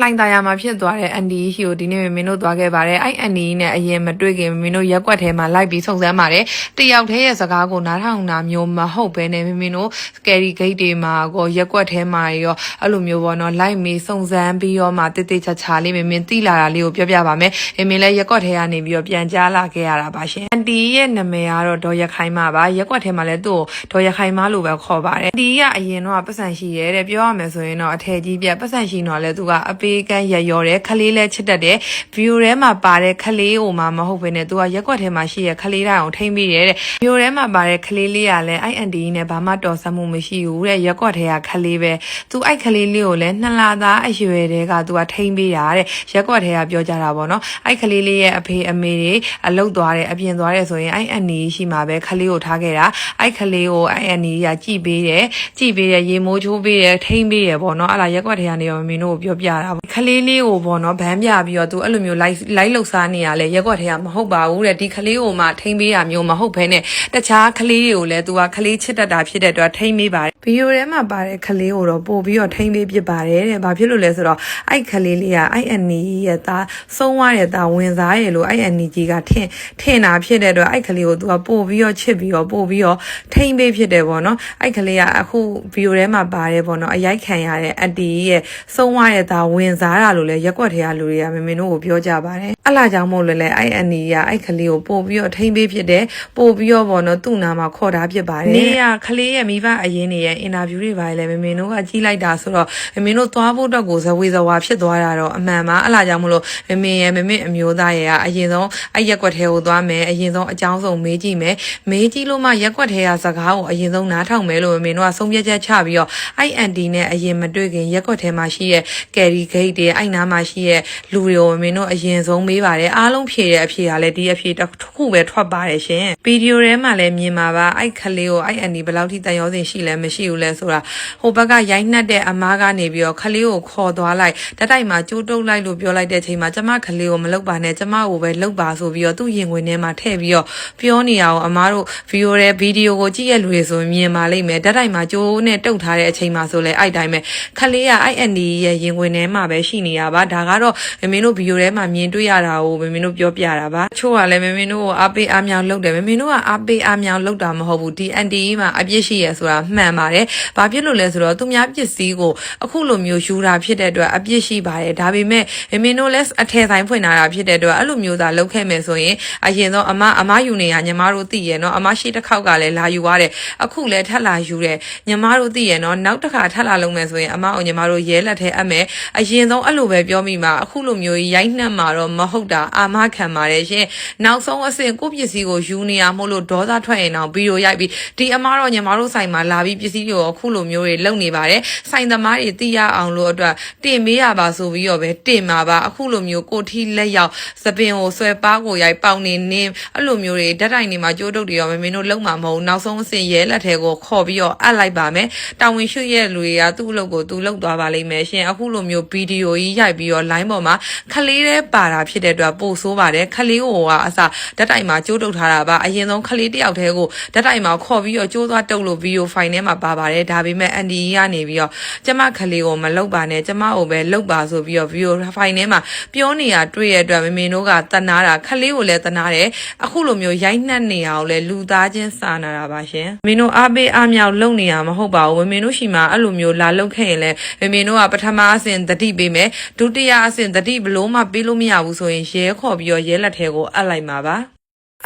လှိုင်သာယာမှာဖြစ်သွားတဲ့အန်ဒီရှိကိုဒီနေ့မင်းတို့သွားခဲ့ပါတယ်အဲ့အန်ဒီနဲ့အရင်မတွေ့ခင်မင်းတို့ရက်ွက်ထဲမှာလိုက်ပြီးစုံစမ်းပါတယ်တယောက်တည်းရဲ့စကားကိုနားထောင်တာမျိုးမဟုတ်ဘဲနဲ့မင်းတို့စကယ်ရီဂိတ်တွေမှာကိုရက်ွက်ထဲမှာရောအဲ့လိုမျိုးပေါ့နော်လိုက်မီစုံစမ်းပြီးတော့မှတိတိကျကျလေးမင်းမင်းသိလာတာလေးကိုပြောပြပါမယ်မင်းမင်းလည်းရက်ွက်ထဲကနေပြီးတော့ပြန်ကြားလာခဲ့ရတာပါရှင်အန်ဒီရဲ့နာမည်ကတော့ဒေါ်ရခိုင်မပါရက်ွက်ထဲမှာလည်းသူ့ကိုဒေါ်ရခိုင်မလို့ပဲခေါ်ပါတယ်အန်ဒီကအရင်တော့ပတ်စံရှိရဲတဲ့ပြောရမယ်ဆိုရင်တော့အထည်ကြီးပြပတ်စံရှိတော့လဲသူကအပေးကန်းရရောတယ်ခလေးလဲချစ်တတ်တယ်ဗီဒီယိုထဲမှာပါတဲ့ခလေးကိုမှမဟုတ်ဘဲနဲ့သူကရက်ွက်ထဲမှာရှိရဲ့ခလေးတိုင်းအောင်ထိမ့်ပြီးတယ်တဲ့ဗီဒီယိုထဲမှာပါတဲ့ခလေးလေးကလည်းအိုင်အန်ဒီနဲ့ဘာမှတော်ဆမှုမရှိဘူးတဲ့ရက်ွက်ထဲကခလေးပဲသူအိုက်ခလေးလေးကိုလည်းနှစ်လသားအရွယ်တည်းကသူကထိမ့်ပြီးတာတဲ့ရက်ွက်ထဲကပြောကြတာပေါ့နော်အိုက်ခလေးလေးရဲ့အဖေအမေတွေအလုတ်သွားတယ်အပြင်သွားတယ်ဆိုရင်အိုင်အန်ဒီရှိမှာပဲခလေးကိုထားခဲ့တာအိုက်ခလေးကိုအိုင်အန်ဒီကကြည်ပေးတယ်ကြည်ပေးတယ်ရေမိုးချိုးပေးတယ်ထိမ့်ပေးတယ်ပေါ့နော်အဲ့ဒါရက်ွက်ထဲကနေတော့မင်းတို့ကိုပြောပြတာပေါ့ခလေးလေးကိုပေါ့နော်ဗန်းပြပြီးတော့သူအဲ့လိုမျိုး live live လှုပ်ရှားနေရလဲရက်ွက်ထဲကမဟုတ်ပါဘူးတဲ့ဒီခလေးကိုမှထိမ့်ပေးတာမျိုးမဟုတ်ဘဲနဲ့တခြားခလေးတွေကိုလည်းသူကခလေးချစ်တတ်တာဖြစ်တဲ့အတွက်ထိမ့်ပေးပါတယ် ဗီဒီယိုထဲမှာပါတဲ့ခလေးကိုတော့ပို့ပြီးတော့ထိမ့်ပေးဖြစ်ပါတယ်တဲ့ဘာဖြစ်လို့လဲဆိုတော့အဲ့ခလေးလေးကအဲ့အန်နီရဲ့သားဆုံးသွားတဲ့သားဝင်စားရလို့အဲ့အန်နီကြီးကထင်ထင်တာဖြစ်တဲ့အတွက်အဲ့ခလေးကိုသူကပို့ပြီးတော့ချစ်ပြီးတော့ပို့ပြီးတော့ထိမ့်ပေးဖြစ်တယ်ပေါ့နော်အဲ့ခလေးကအခုဗီဒီယိုထဲမှာပါတယ်ပေါ့နော်အရိုက်ခံရတဲ့အန်တီရဲ့ဆုံးသွားတဲ့သားဝင်စားတာလို့လဲရက်ွက်ထဲကလူတွေကမမင်းတို့ကိုပြောကြပါတယ်အဲ့လာကြောင့်မို့လို့လဲအဲ့အန်နီကအဲ့ခလေးကိုပို့ပြီးတော့ထိမ့်ပေးဖြစ်တယ်ပို့ပြီးတော့ပေါ့နော်သူ့နာမှာခေါ်တာဖြစ်ပါတယ်နေရခလေးရဲ့မိဘအရင်နေရဲ့အင်တာဗျူးတွေပါလေမမင်းတို့ကကြီးလိုက်တာဆိုတော့မမင်းတို့သွားဖို့အတွက်ကိုဇဝေဇဝါဖြစ်သွားတာတော့အမှန်ပါအဲ့လာကြောင့်မို့လို့မမင်းရဲ့မမင်းအမျိုးသားရဲ့ကအရင်ဆုံးအဲ့ရက်ွက်ထဲကိုသွားမယ်အရင်ဆုံးအကြောင်းဆုံးမေးကြည့်မယ်မေးကြည့်လို့မှရက်ွက်ထဲကစကားကိုအရင်ဆုံးနားထောင်မယ်လို့မမင်းတို့ကဆုံးဖြတ်ချက်ချပြီးတော့အဲ့အန်တီနဲ့အရင်မတွေ့ခင်ရက်ွက်ထဲမှာရှိရဲ့ကယ်ရီဂိတ်တွေအဲ့နားမှာရှိရဲ့လူတွေကိုမင်းတို့အရင်ဆုံးမေးပါတယ်အားလုံးဖြေတဲ့အဖြေကလည်းဒီအဖြေတစ်ခုပဲထွက်ပါတယ်ရှင်ဗီဒီယိုထဲမှာလည်းမြင်ပါပါအဲ့ခလေးကိုအဲ့အန်ဒီဘယ်လောက်ထိတန်ရောစင်ရှိလဲမရှိဘူးလဲဆိုတာဟိုဘက်ကရိုက်နှက်တဲ့အမားကနေပြီးတော့ခလေးကိုခေါ်သွားလိုက်တက်တိုက်မှာကျိုးတုပ်လိုက်လို့ပြောလိုက်တဲ့ချိန်မှာကျမခလေးကိုမလုပ်ပါနဲ့ကျမကိုပဲလုပ်ပါဆိုပြီးတော့သူ့ရင်ဝင်ထဲမှာထည့်ပြီးတော့ပြောနေရအောင်အမားတို့ဗီဒီယိုရဲ့ဗီဒီယိုကိုကြည့်ရလူတွေဆိုမြင်ပါလိမ့်မယ်တက်တိုက်မှာကျိုးနဲ့တုပ်ထားတဲ့အချိန်မှာဆိုလဲအဲ့တိုင်းပဲခလေးကအဲ့အန်ဒီရဲ့ရင်ဝင်ထဲမှာပဲရှိနေရပါဒါကတော့မမင်းတို့ဗီဒီယိုထဲမှာမြင်တွေ့ရတာကိုမမင်းတို့ပြောပြတာပါချို့ကလည်းမမင်းတို့ကိုအားပေးအားမြောင်လုပ်တယ်မမင်းတို့ကအားပေးအားမြောင်လုပ်တာမဟုတ်ဘူးဒီအန်တီမှာအပြစ်ရှိရဆိုတာမှန်ပါတယ်ဘာဖြစ်လို့လဲဆိုတော့သူများပစ္စည်းကိုအခုလိုမျိုးယူတာဖြစ်တဲ့အတွက်အပြစ်ရှိပါတယ်ဒါပေမဲ့မမင်းတို့လည်းအထည်ဆိုင်ဖွင့်လာတာဖြစ်တဲ့အတွက်အဲ့လိုမျိုးသာလုပ်ခဲ့မယ်ဆိုရင်အရင်ဆုံးအမအမယူနေရညီမတို့သိရနော်အမရှိတစ်ခေါက်ကလည်းလာယူရတယ်အခုလည်းထပ်လာယူတယ်ညီမတို့သိရနော်နောက်တစ်ခါထပ်လာလုပ်မယ်ဆိုရင်အမအောင်ညီမတို့ရဲလက်ထဲအပ်မယ်အရင်ဆုံးအဲ့လိုပဲပြောမိမှာအခုလိုမျိုးရိုက်နှက်မှာတော့မဟုတ်တာအာမခံပါတယ်ရှင်နောက်ဆုံးအဆင့်ကိုပစ္စည်းကိုယူနေရမို့လို့ဒေါသထွက်ရင်တော့ဗီဒီယိုရိုက်ပြီးဒီအမားတော့ညီမတို့ဆိုင်မှာလာပြီးပစ္စည်းတွေကိုအခုလိုမျိုးတွေလုပ်နေပါတယ်ဆိုင်သမားတွေသိရအောင်လို့အတွက်တင်မေးရပါဆိုပြီးတော့ပဲတင်มาပါအခုလိုမျိုးကိုထီလက်ရောက်သပင်ကိုဆွဲပါးကိုရိုက်ပေါင်နေနေအဲ့လိုမျိုးတွေဓာတ်တိုင်တွေမှာကြိုးတုပ်တွေရောမမင်းတို့လုံးမှာမဟုတ်နောက်ဆုံးအဆင့်ရဲလက်ထဲကိုခေါ်ပြီးတော့အပ်လိုက်ပါမယ်တာဝန်ရှိရဲ့လူတွေကသူ့အလုပ်ကိုသူလုပ်သွားပါလိမ့်မယ်ရှင်အခုလိုမျိုးဗီဒီယိုကြီးရိုက်ပြီးတော့ line ပေါ်မှာခလေးတဲ့ပါတာဖြစ်တဲ့အတွက်ပို့ဆိုးပါတယ်ခလေးကိုကအစဓာတ်တိုင်မှာကြိုးတုပ်ထားတာပါအရင်ဆုံးခလေးတယောက်တည်းကိုဓာတ်တိုင်မှာခေါ်ပြီးတော့ကြိုးသွားတုပ်လို့ဗီဒီယိုဖိုင်ထဲမှာပါပါတယ်ဒါပေမဲ့အန်ဒီကနေပြီးတော့ကျမခလေးကိုမလုပ်ပါနဲ့ကျမကိုပဲလုပ်ပါဆိုပြီးတော့ဗီဒီယိုဖိုင်ထဲမှာပြောနေရတွေ့ရတဲ့အတွက်မမင်းတို့ကတနာတာခလေးကိုလည်းတနာတယ်အခုလိုမျိုးရိုက်နှက်နေရအောင်လဲလူသားချင်းစာနာတာပါရှင်မင်းတို့အားပေးအားမြောက်လုပ်နေရမဟုတ်ပါဘူးမင်းတို့ရှိမှအဲ့လိုမျိုးလာလုပ်ခဲ့ရင်လဲမင်းတို့ကပထမအဆင့်တတိပေးမယ်ဒုတိယအဆင့်တတိဘလို့မှပေးလို့မရဘူးဆိုရင်ရဲခေါ်ပြီးတော့ရဲလက်ထဲကိုအပ်လိုက်မှာပါ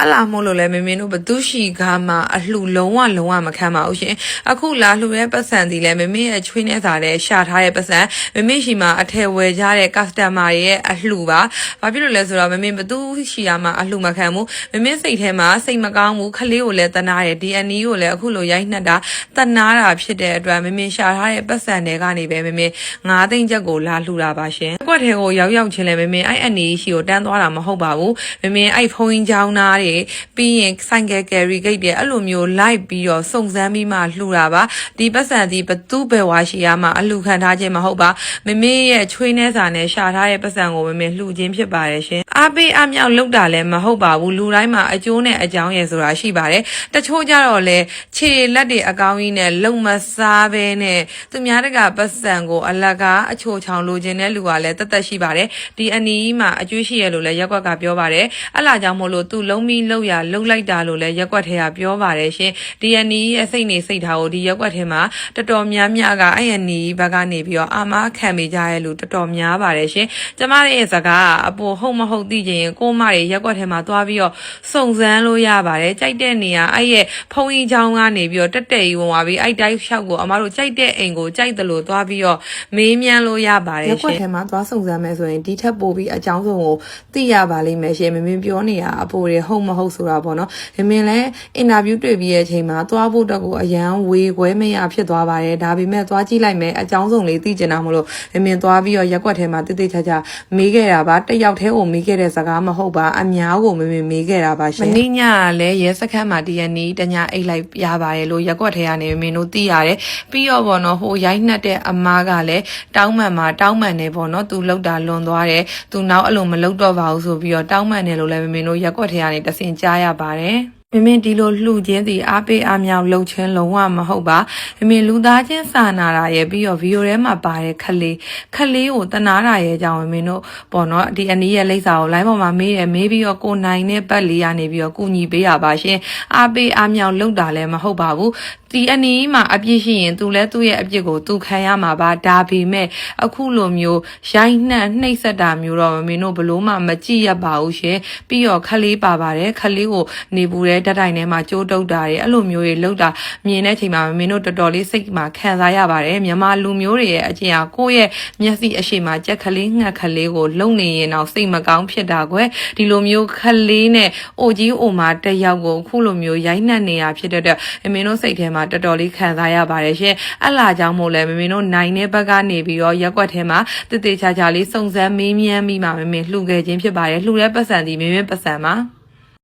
အလားမို့လို့လဲမမင်းတို့ဘသူရှိကားမှာအလှလုံးဝလုံးဝမခံပါဘူးရှင်အခုလာလှရဲ့ပတ်စံဒီလဲမမင်းရဲ့ချွေးနေစာတဲ့ရှာထားတဲ့ပတ်စံမမင်းရှိမှာအထည်ဝယ်ကြတဲ့ customer ရဲ့အလှပါဘာဖြစ်လို့လဲဆိုတော့မမင်းဘသူရှိရမှာအလှမခံဘူးမမင်းစိတ်ထဲမှာစိတ်မကောင်းဘူးခလေးကိုလည်းတနာတယ် DNA ကိုလည်းအခုလိုရိုက်နှက်တာတနာတာဖြစ်တဲ့အတွက်မမင်းရှာထားတဲ့ပတ်စံတွေကနေပဲမမင်း9သိန်းချက်ကိုလာလှတာပါရှင်ကွက်ထဲကိုရောက်ရောက်ချင်းလဲမမင်းအဲ့အနေရှိကိုတန်းသွားတာမဟုတ်ပါဘူးမမင်းအဲ့ဖုန်းကြီးချောင်းသားတွေပြီးရင်ဆိုင်ကယ်ကယ်ရီဂိတ်တွေအဲ့လိုမျိုးလိုက်ပြီးတော့စုံစမ်းပြီးမှလှူတာပါဒီပတ်စံဒီဘသူဘယ်ဝါရှိရမှာအလှခံထားခြင်းမဟုတ်ပါမမေရဲ့ချွေးနှဲစာနဲ့ရှာထားတဲ့ပတ်စံကိုမမေလှူခြင်းဖြစ်ပါတယ်ရှင်အအားပေးအမြောက်လောက်တာလည်းမဟုတ်ပါဘူးလူတိုင်းမှာအကျိုးနဲ့အကြောင်းရယ်ဆိုတာရှိပါတယ်တချို့ကြတော့လေခြေလက်တွေအကောင်းကြီးနဲ့လုံမစားပဲနဲ့သူများတကပတ်စံကိုအလကားအချိုချောင်လိုချင်တဲ့လူကလည်းတသက်ရှိပါတယ်ဒီအနီးမှာအကျွေးရှိရလို့လည်းရက်ကွက်ကပြောပါတယ်အဲ့လာကြောင့်မို့လို့သူလုံးပြီးလှုပ်ရလှုပ်လိုက်တာလို့လည်းရက်ကွက်ထဲကပြောပါတယ်ရှင်ဒီအနီးရဲ့စိတ်နေစိတ်ထားကိုဒီရက်ကွက်ထဲမှာတော်တော်များများကအဲ့အနီးဘက်ကနေပြီးတော့အာမခံမိကြရဲ့လူတော်တော်များပါတယ်ရှင်ကျမရဲ့စကားကအပေါ်ဟုတ်မဟုတ်သိချင်ရင်ကိုမတွေရက်ကွက်ထဲမှာသွားပြီးတော့စုံစမ်းလို့ရပါတယ်ကြိုက်တဲ့နေရာအဲ့ရဲ့ဖုံကြီးချောင်းကနေပြီးတော့တက်တက်ကြီးဝင်သွားပြီးအဲ့တိုင်းလျှောက်ကိုအမတို့ကြိုက်တဲ့အိမ်ကိုကြိုက်တယ်လို့သွားပြီးတော့မေးမြန်းလို့ရပါတယ်ရှင်ရက်ကွက်ထဲမှာသွားစုံစမ်းမယ်ဆိုရင်ဒီထက်ပိုပြီးအကြောင်းစုံကိုသိရပါလိမ့်မယ်ရှင်မမင်းပြောနေတာအပေါ်တွေဟုတ်မဟုတ်ဆိုတာပေါ့နော်မမင်းလည်းအင်တာဗျူးတွေ့ပြီးရဲ့အချိန်မှာသွားဖို့တော့ကိုအရန်ဝေခွဲမရဖြစ်သွားပါတယ်ဒါပေမဲ့သွားကြည့်လိုက်မယ်အကြောင်းစုံလေးသိကျင်တာမလို့မမင်းသွားပြီးတော့ရက်ကွက်ထဲမှာတိတိကျကျမေးခဲ့တာပါတစ်ယောက်တည်းကိုမေးခဲ့တဲ့စကားမဟုတ်ပါအများကိုမမင်းမေးခဲ့တာပါရှင်မင်းညကလည်းရဲစခန်းမှာတရနီတညာအိတ်လိုက်ရပါတယ်လို့ရက်ကွက်ထဲကနေမင်းတို့သိရတယ်ပြီးတော့ပေါ့နော်ဟိုရိုက်နှက်တဲ့အမားကလည်းတောင်းမှန်မှာတောင်းမှန်နေပေါ့နော်သူလောက်တာလွန်သွားတယ်သူနောက်အလိုမလောက်တော့ပါဘူးဆိုပြီးတော့တောင်းမှန်တယ်လို့လည်းမင်းတို့ရက်ကွက်ထဲကနေတဆင်ကြားရပါတယ် မင်းမင်းဒီလိုလှူခြင်းစီအားပေးအားမြောက်လှုပ်ခြင်းလုံးဝမဟုတ်ပါမင်းမင်းလူသားချင်းစာနာတာရဲ့ပြီးတော့ဗီဒီယိုထဲမှာပါတဲ့ခလေးခလေးကိုတနာတာရဲ့အကြောင်းမင်းတို့ပေါ့နော်ဒီအနည်းရဲ့လိပ်စာကို line ပေါ်မှာမေးတယ်မေးပြီးတော့ကိုနိုင်တဲ့ဘက်လေးကနေပြီးတော့ကုညီပေးရပါရှင်အားပေးအားမြောက်လှုပ်တာလည်းမဟုတ်ပါဘူးဒီအနီးမှာအပြစ်ရှိရင်သူလည်းသူ့ရဲ့အပြစ်ကိုသူခံရမှာပါဒါပေမဲ့အခုလိုမျိုးရိုင်းနှက်နှိပ်စက်တာမျိုးတော့မင်းတို့ဘလို့မှမကြည့်ရပါဘူးရှင်ပြီးတော့ခလေးပါပါတယ်ခလေးကိုနေပူတဲ့ဓာတ်တိုင်ထဲမှာကြိုးတုပ်တာတွေအဲ့လိုမျိုးတွေလောက်တာမြင်တဲ့အချိန်မှာမင်းတို့တော်တော်လေးစိတ်မှာခံစားရပါတယ်မြန်မာလူမျိုးတွေရဲ့အကျင့်ဟာကိုယ့်ရဲ့မျက်စိအရှိမှာကြက်ခလေးငှက်ခလေးကိုလုံနေရင်တော့စိတ်မကောင်းဖြစ်တာကွယ်ဒီလိုမျိုးခလေးနဲ့အိုကြီးအိုမာတက်ရောက်ကိုအခုလိုမျိုးရိုင်းနှက်နေတာဖြစ်တဲ့အတွက်မင်းတို့စိတ်ထဲမှာတော်တော်လေးခံစားရပါတယ်ရှင်အဲ့လာကြောင့်မို့လဲမင်းတို့နိုင်တဲ့ဘက်ကနေပြီးတော့ရက်ွက်ထဲမှာတည်တည်ချာချာလေးစုံစမ်းမေးမြန်းပြီးမှမင်းလှူခဲ့ခြင်းဖြစ်ပါတယ်လှူတဲ့ပတ်စံဒီမင်းမင်းပတ်စံပါ